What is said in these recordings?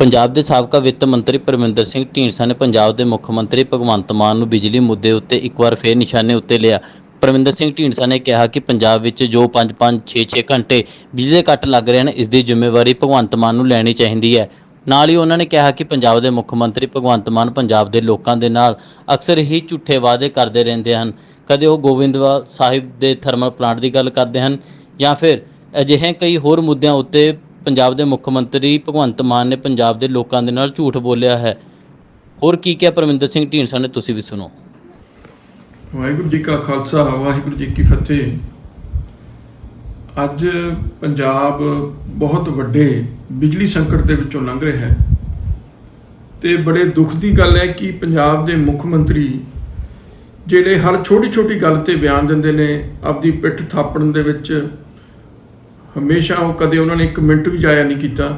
ਪੰਜਾਬ ਦੇ ਸਾਬਕਾ ਵਿੱਤ ਮੰਤਰੀ ਪਰਮਿੰਦਰ ਸਿੰਘ ਢੀਂਡਸਾ ਨੇ ਪੰਜਾਬ ਦੇ ਮੁੱਖ ਮੰਤਰੀ ਭਗਵੰਤ ਮਾਨ ਨੂੰ ਬਿਜਲੀ ਮੁੱਦੇ ਉੱਤੇ ਇੱਕ ਵਾਰ ਫੇਰ ਨਿਸ਼ਾਨੇ ਉੱਤੇ ਲਿਆ। ਪਰਮਿੰਦਰ ਸਿੰਘ ਢੀਂਡਸਾ ਨੇ ਕਿਹਾ ਕਿ ਪੰਜਾਬ ਵਿੱਚ ਜੋ 5-5 6-6 ਘੰਟੇ ਬਿਜਲੀ ਦੇ ਕੱਟ ਲੱਗ ਰਹੇ ਹਨ, ਇਸ ਦੀ ਜ਼ਿੰਮੇਵਾਰੀ ਭਗਵੰਤ ਮਾਨ ਨੂੰ ਲੈਣੀ ਚਾਹੀਦੀ ਹੈ। ਨਾਲ ਹੀ ਉਹਨਾਂ ਨੇ ਕਿਹਾ ਕਿ ਪੰਜਾਬ ਦੇ ਮੁੱਖ ਮੰਤਰੀ ਭਗਵੰਤ ਮਾਨ ਪੰਜਾਬ ਦੇ ਲੋਕਾਂ ਦੇ ਨਾਲ ਅਕਸਰ ਹੀ ਝੂਠੇ ਵਾਅਦੇ ਕਰਦੇ ਰਹਿੰਦੇ ਹਨ। ਕਦੇ ਉਹ ਗੋਬਿੰਦਵਾਲ ਸਾਹਿਬ ਦੇ ਥਰਮਲ ਪਲਾਂਟ ਦੀ ਗੱਲ ਕਰਦੇ ਹਨ ਜਾਂ ਫਿਰ ਅਜਿਹੇ ਕਈ ਹੋਰ ਮੁੱਦਿਆਂ ਉੱਤੇ ਪੰਜਾਬ ਦੇ ਮੁੱਖ ਮੰਤਰੀ ਭਗਵੰਤ ਮਾਨ ਨੇ ਪੰਜਾਬ ਦੇ ਲੋਕਾਂ ਦੇ ਨਾਲ ਝੂਠ ਬੋਲਿਆ ਹੈ। ਹੋਰ ਕੀ ਕਿਹਾ ਪਰਮਿੰਦਰ ਸਿੰਘ ਢੀਂਡਸਾ ਨੇ, ਤੁਸੀਂ ਵੀ ਸੁਣੋ। ਵਾਹਿਗੁਰੂ ਜੀ ਕਾ ਖਾਲਸਾ, ਵਾਹਿਗੁਰੂ ਜੀ ਕੀ ਫਤਿਹ। ਅੱਜ ਪੰਜਾਬ ਬਹੁਤ ਵੱਡੇ ਬਿਜਲੀ ਸੰਕਟ ਦੇ ਵਿੱਚੋਂ ਲੰਘ ਰਿਹਾ ਹੈ। ਤੇ ਬੜੇ ਦੁੱਖ ਦੀ ਗੱਲ ਹੈ ਕਿ ਪੰਜਾਬ ਦੇ ਮੁੱਖ ਮੰਤਰੀ ਜਿਹੜੇ ਹਰ ਛੋਟੀ ਛੋਟੀ ਗੱਲ ਤੇ ਬਿਆਨ ਦਿੰਦੇ ਨੇ, ਆਪਦੀ ਪਿੱਠ ਥਾਪਣ ਦੇ ਵਿੱਚ ਹਮੇਸ਼ਾ ਉਹ ਕਦੇ ਉਹਨਾਂ ਨੇ ਇੱਕ ਮਿੰਟ ਵੀ ਜਾਇਆ ਨਹੀਂ ਕੀਤਾ।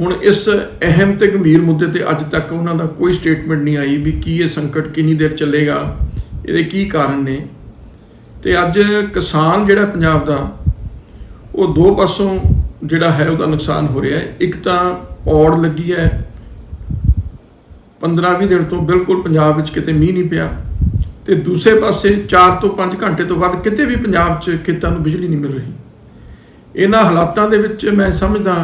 ਹੁਣ ਇਸ ਅਹਿਮ ਤੇ ਗੰਭੀਰ ਮੁੱਦੇ ਤੇ ਅੱਜ ਤੱਕ ਉਹਨਾਂ ਦਾ ਕੋਈ ਸਟੇਟਮੈਂਟ ਨਹੀਂ ਆਈ ਵੀ ਕੀ ਇਹ ਸੰਕਟ ਕਿੰਨੀ ਦੇਰ ਚੱਲੇਗਾ, ਇਹਦੇ ਕੀ ਕਾਰਨ ਨੇ। ਤੇ ਅੱਜ ਕਿਸਾਨ ਜਿਹੜਾ ਪੰਜਾਬ ਦਾ, ਉਹ ਦੋ ਪਾਸੋਂ ਜਿਹੜਾ ਹੈ ਉਹਦਾ ਨੁਕਸਾਨ ਹੋ ਰਿਹਾ ਹੈ। ਇੱਕ ਤਾਂ ਔੜ ਲੱਗੀ ਹੈ। 15-20 ਦਿਨ ਤੋਂ ਬਿਲਕੁਲ ਪੰਜਾਬ ਵਿੱਚ ਕਿਤੇ ਮੀਂਹ ਨਹੀਂ ਪਿਆ। ਤੇ ਦੂਸਰੇ ਪਾਸੇ 4 ਤੋਂ 5 ਘੰਟੇ ਤੋਂ ਬਾਅਦ ਕਿਤੇ ਵੀ ਪੰਜਾਬ 'ਚ ਖੇਤਾਂ ਨੂੰ ਬਿਜਲੀ ਨਹੀਂ ਮਿਲ ਰਹੀ। ਇਹਨਾਂ ਹਾਲਾਤਾਂ ਦੇ ਵਿੱਚ ਮੈਂ ਸਮਝਦਾ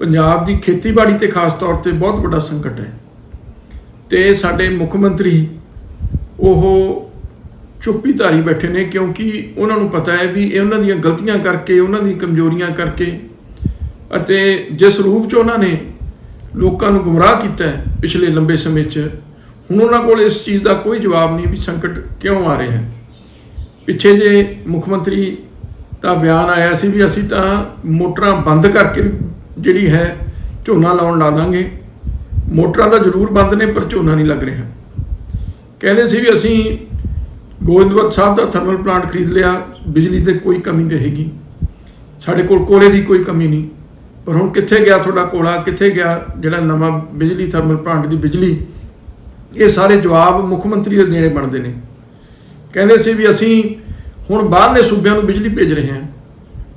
ਪੰਜਾਬ ਦੀ ਖੇਤੀਬਾੜੀ ਤੇ ਖਾਸ ਤੌਰ ਤੇ ਬਹੁਤ ਵੱਡਾ ਸੰਕਟ ਹੈ। ਤੇ ਸਾਡੇ ਮੁੱਖ ਮੰਤਰੀ ਉਹ ਚੁੱਪੀ ਧਾਰੀ ਬੈਠੇ ਨੇ ਕਿਉਂਕਿ ਉਹਨਾਂ ਨੂੰ ਪਤਾ ਹੈ ਵੀ ਇਹ ਉਹਨਾਂ ਦੀਆਂ ਗਲਤੀਆਂ ਕਰਕੇ, ਉਹਨਾਂ ਦੀਆਂ ਕਮਜ਼ੋਰੀਆਂ ਕਰਕੇ ਅਤੇ ਜਿਸ ਰੂਪ 'ਚ ਉਹਨਾਂ ਨੇ ਲੋਕਾਂ ਨੂੰ ਗੁੰਮਰਾਹ ਕੀਤਾ ਪਿਛਲੇ ਲੰਬੇ ਸਮੇਂ 'ਚ, ਹੁਣ ਉਹਨਾਂ ਕੋਲ ਇਸ ਚੀਜ਼ ਦਾ ਕੋਈ ਜਵਾਬ ਨਹੀਂ ਵੀ ਸੰਕਟ ਕਿਉਂ ਆ ਰਿਹਾ ਹੈ। ਪਿੱਛੇ ਜੇ ਮੁੱਖ ਮੰਤਰੀ ਤਾਂ ਬਿਆਨ ਆਇਆ ਸੀ ਵੀ ਅਸੀਂ ਤਾਂ ਮੋਟਰਾਂ ਬੰਦ ਕਰਕੇ ਜਿਹੜੀ ਹੈ ਝੋਨਾ ਲਾਉਣ ਲਾ ਦਾਂਗੇ। ਮੋਟਰਾਂ ਤਾਂ ਜ਼ਰੂਰ ਬੰਦ ਨੇ, ਪਰ ਝੋਨਾ ਨਹੀਂ ਲੱਗ ਰਿਹਾ। ਕਹਿੰਦੇ ਸੀ ਵੀ ਅਸੀਂ ਗੋਇੰਦਵਤ ਸਾਹਿਬ ਦਾ ਥਰਮਲ ਪਲਾਂਟ ਖਰੀਦ ਲਿਆ, ਬਿਜਲੀ ਤੇ ਕੋਈ ਕਮੀ ਨਹੀਂ ਰਹੇਗੀ। ਸਾਡੇ ਕੋਲ ਕੋਲੇ ਦੀ ਕੋਈ ਕਮੀ ਨਹੀਂ। ਪਰ ਹੁਣ ਕਿੱਥੇ ਗਿਆ ਤੁਹਾਡਾ ਕੋਲਾ, ਕਿੱਥੇ ਗਿਆ ਜਿਹੜਾ ਨਵਾਂ ਬਿਜਲੀ, ਥਰਮਲ ਪਲਾਂਟ ਦੀ ਬਿਜਲੀ? ਇਹ ਸਾਰੇ ਜਵਾਬ ਮੁੱਖ ਮੰਤਰੀ ਦੇ ਦੇਣੇ ਬਣਦੇ ਨੇ। ਕਹਿੰਦੇ ਸੀ ਵੀ ਅਸੀਂ ਹੁਣ ਬਾਹਰਲੇ ਸੂਬਿਆਂ ਨੂੰ ਬਿਜਲੀ ਭੇਜ ਰਹੇ ਹਾਂ।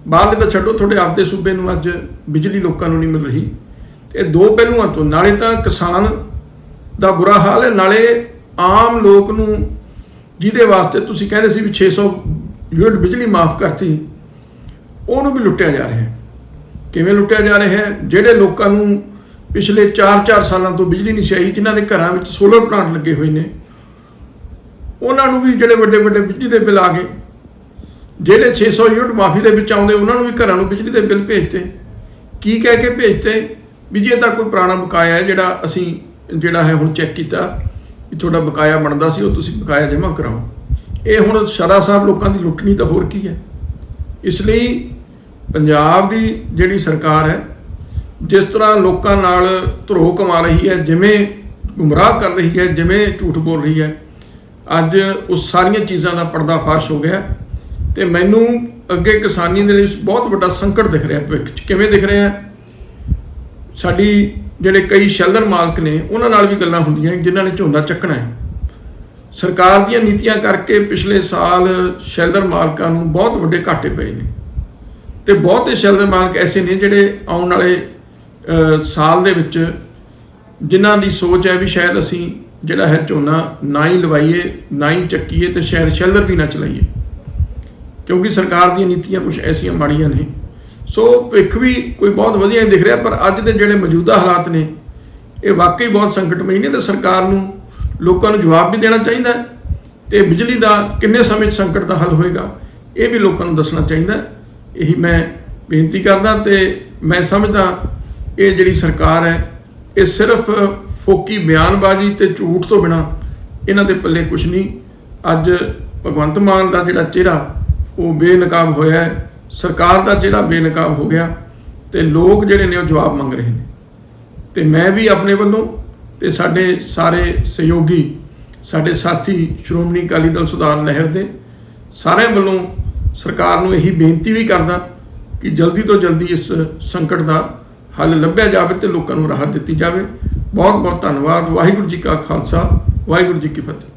ਬਾਹਰਲੇ ਤਾਂ ਛੱਡੋ, ਤੁਹਾਡੇ ਆਪਦੇ ਸੂਬੇ ਨੂੰ ਅੱਜ ਬਿਜਲੀ ਲੋਕਾਂ ਨੂੰ ਨਹੀਂ ਮਿਲ ਰਹੀ। ਇਹ ਦੋ ਪਹਿਲੂਆਂ ਤੋਂ, ਨਾਲੇ ਤਾਂ ਕਿਸਾਨ ਦਾ ਬੁਰਾ ਹਾਲ ਹੈ, ਨਾਲੇ ਆਮ ਲੋਕ ਨੂੰ ਜਿਹਦੇ ਵਾਸਤੇ ਤੁਸੀਂ ਕਹਿੰਦੇ ਸੀ ਵੀ 600 ਯੂਨਿਟ ਬਿਜਲੀ ਮਾਫ ਕਰਤੀ, ਉਹਨੂੰ ਵੀ ਲੁੱਟਿਆ ਜਾ ਰਿਹਾ ਹੈ। ਕਿਵੇਂ ਲੁੱਟਿਆ ਜਾ ਰਿਹਾ ਹੈ? ਜਿਹੜੇ ਲੋਕਾਂ ਨੂੰ ਪਿਛਲੇ 4-4 ਸਾਲਾਂ ਤੋਂ ਬਿਜਲੀ ਨਹੀਂ ਸੀ ਆਈ, ਜਿਨ੍ਹਾਂ ਦੇ ਘਰਾਂ ਵਿੱਚ ਸੋਲਰ ਪਲਾਂਟ ਲੱਗੇ ਹੋਏ ਨੇ, ਉਹਨਾਂ ਨੂੰ ਵੀ ਜਿਹੜੇ ਵੱਡੇ ਵੱਡੇ ਬਿਜਲੀ ਦੇ ਬਿੱਲ ਆ ਗਏ। ਜਿਹੜੇ 600 ਯੂਨਿਟ ਮਾਫੀ ਦੇ ਵਿੱਚ ਆਉਂਦੇ, ਉਹਨਾਂ ਨੂੰ ਵੀ ਘਰਾਂ ਨੂੰ ਬਿਜਲੀ ਦੇ ਬਿੱਲ ਭੇਜਤੇ। ਕੀ ਕਹਿ ਕੇ ਭੇਜਤੇ? ਵੀ ਜੇ ਤਾਂ ਕੋਈ ਪੁਰਾਣਾ ਬਕਾਇਆ ਹੈ, ਜਿਹੜਾ ਅਸੀਂ, ਜਿਹੜਾ ਹੈ ਹੁਣ ਚੈੱਕ ਕੀਤਾ, ਵੀ ਤੁਹਾਡਾ ਬਕਾਇਆ ਬਣਦਾ ਸੀ, ਉਹ ਤੁਸੀਂ ਬਕਾਇਆ ਜਮ੍ਹਾਂ ਕਰਾਓ। ਇਹ ਹੁਣ ਸ਼ਰਾ ਸਾਹਿਬ ਲੋਕਾਂ ਦੀ ਲੁੱਟਣੀ ਤਾਂ ਹੋਰ ਕੀ ਹੈ। ਇਸ ਲਈ ਪੰਜਾਬ ਦੀ ਜਿਹੜੀ ਸਰਕਾਰ ਹੈ, ਜਿਸ ਤਰ੍ਹਾਂ ਲੋਕਾਂ ਨਾਲ ਧਰੋ ਕਮਾ ਰਹੀ ਹੈ, ਜਿਵੇਂ ਗੁੰਮਰਾਹ ਕਰ ਰਹੀ ਹੈ, ਜਿਵੇਂ ਝੂਠ ਬੋਲ ਰਹੀ ਹੈ, ਅੱਜ ਉਸ ਸਾਰੀਆਂ ਚੀਜ਼ਾਂ ਦਾ ਪਰਦਾਫਾਸ਼ ਹੋ ਗਿਆ। ਤੇ ਮੈਨੂੰ ਅੱਗੇ ਕਿਸਾਨੀ ਦੇ ਲਈ ਬਹੁਤ ਵੱਡਾ ਸੰਕਟ ਦਿਖ ਰਿਹਾ ਭਵਿੱਖ 'ਚ। ਕਿਵੇਂ ਦਿਖ ਰਿਹਾ? ਸਾਡੀ ਜਿਹੜੇ ਕਈ ਸ਼ੈਲਰ ਮਾਲਕ ਨੇ, ਉਹਨਾਂ ਨਾਲ ਵੀ ਗੱਲਾਂ ਹੁੰਦੀਆਂ ਜਿਨ੍ਹਾਂ ਨੇ ਝੋਨਾ ਚੱਕਣਾ ਹੈ। ਸਰਕਾਰ ਦੀਆਂ ਨੀਤੀਆਂ ਕਰਕੇ ਪਿਛਲੇ ਸਾਲ ਸ਼ੈਲਰ ਮਾਲਕਾਂ ਨੂੰ ਬਹੁਤ ਵੱਡੇ ਘਾਟੇ ਪਏ ਨੇ। ਤੇ ਬਹੁਤੇ ਸ਼ੈਲਰ ਮਾਲਕ ਐਸੇ ਨੇ ਜਿਹੜੇ ਆਉਣ ਵਾਲੇ ਸਾਲ ਦੇ ਵਿੱਚ ਜਿਨ੍ਹਾਂ ਦੀ ਸੋਚ ਹੈ ਵੀ ਸ਼ਾਇਦ ਅਸੀਂ ਜਿਹੜਾ ਹੈ ਝੋਨਾ ਨਾ ਹੀ ਲਵਾਈਏ, ਨਾ ਹੀ ਚੱਕੀਏ ਤੇ ਸ਼ਾਇਦ ਸ਼ੈਲਰ ਵੀ ਨਾ ਚਲਾਈਏ। ਕਿਉਂਕਿ ਸਰਕਾਰ ਦੀਆਂ ਨੀਤੀਆਂ ਕੁਝ ਐਸੀਆਂ ਮਾੜੀਆਂ ਨੇ। ਸੋ ਭਿੱਖ ਵੀ ਕੋਈ ਬਹੁਤ ਵਧੀਆ ਨਹੀਂ ਦਿਖ ਰਿਹਾ, ਪਰ ਅੱਜ ਦੇ ਜਿਹੜੇ ਮੌਜੂਦਾ ਹਾਲਾਤ ਨੇ, ਇਹ ਵਾਕਈ ਬਹੁਤ ਸੰਕਟਮਈ ਨੇ ਤੇ ਸਰਕਾਰ ਨੂੰ ਲੋਕਾਂ ਨੂੰ ਜਵਾਬ ਵੀ ਦੇਣਾ ਚਾਹੀਦਾ ਹੈ ਤੇ ਬਿਜਲੀ ਦਾ ਕਿੰਨੇ ਸਮੇਂ 'ਚ ਸੰਕਟ ਦਾ ਹੱਲ ਹੋਏਗਾ, ਇਹ ਵੀ ਲੋਕਾਂ ਨੂੰ ਦੱਸਣਾ ਚਾਹੀਦਾ ਇਹੀ ਮੈਂ ਬੇਨਤੀ ਕਰਦਾ ਤੇ ਮੈਂ ਸਮਝਦਾ ਇਹ ਜਿਹੜੀ ਸਰਕਾਰ ਹੈ, ਇਹ ਸਿਰਫ ਫੋਕੀ ਬਿਆਨਬਾਜ਼ੀ ਤੇ ਝੂਠ ਤੋਂ ਬਿਨਾ ਇਹਨਾਂ ਦੇ ਪੱਲੇ ਕੁਝ ਨਹੀਂ। ਅੱਜ ਭਗਵੰਤ ਮਾਨ ਦਾ ਜਿਹੜਾ ਚਿਹਰਾ ਉਹ ਬੇਨਕਾਬ ਹੋਇਆ ਹੈ। ਸਰਕਾਰ ਦਾ ਜਿਹੜਾ ਬੇਨਕਾਬ ਹੋ ਗਿਆ ਤੇ ਲੋਕ ਜਿਹੜੇ ਨੇ ਉਹ ਜਵਾਬ ਮੰਗ ਰਹੇ ਨੇ। ਤੇ ਮੈਂ ਵੀ ਆਪਣੇ ਵੱਲੋਂ ਤੇ ਸਾਡੇ ਸਾਰੇ ਸਹਿਯੋਗੀ, ਸਾਡੇ ਸਾਥੀ ਸ਼੍ਰੋਮਣੀ ਅਕਾਲੀ ਦਲ ਸੁਧਾਰ ਲਹਿਰ ਦੇ ਸਾਰਿਆਂ ਵੱਲੋਂ ਸਰਕਾਰ ਨੂੰ ਇਹੀ ਬੇਨਤੀ ਵੀ ਕਰਦਾ ਕਿ ਜਲਦੀ ਤੋਂ ਜਲਦੀ ਇਸ ਸੰਕਟ ਦਾ ਹੱਲ ਲੱਭਿਆ ਜਾਵੇ ਤੇ ਲੋਕਾਂ ਨੂੰ ਰਾਹਤ ਦਿੱਤੀ ਜਾਵੇ। ਬਹੁਤ ਬਹੁਤ ਧੰਨਵਾਦ। ਵਾਹਿਗੁਰੂ ਜੀ ਕਾ ਖਾਲਸਾ, ਵਾਹਿਗੁਰੂ ਜੀ ਕੀ ਫਤਿਹ।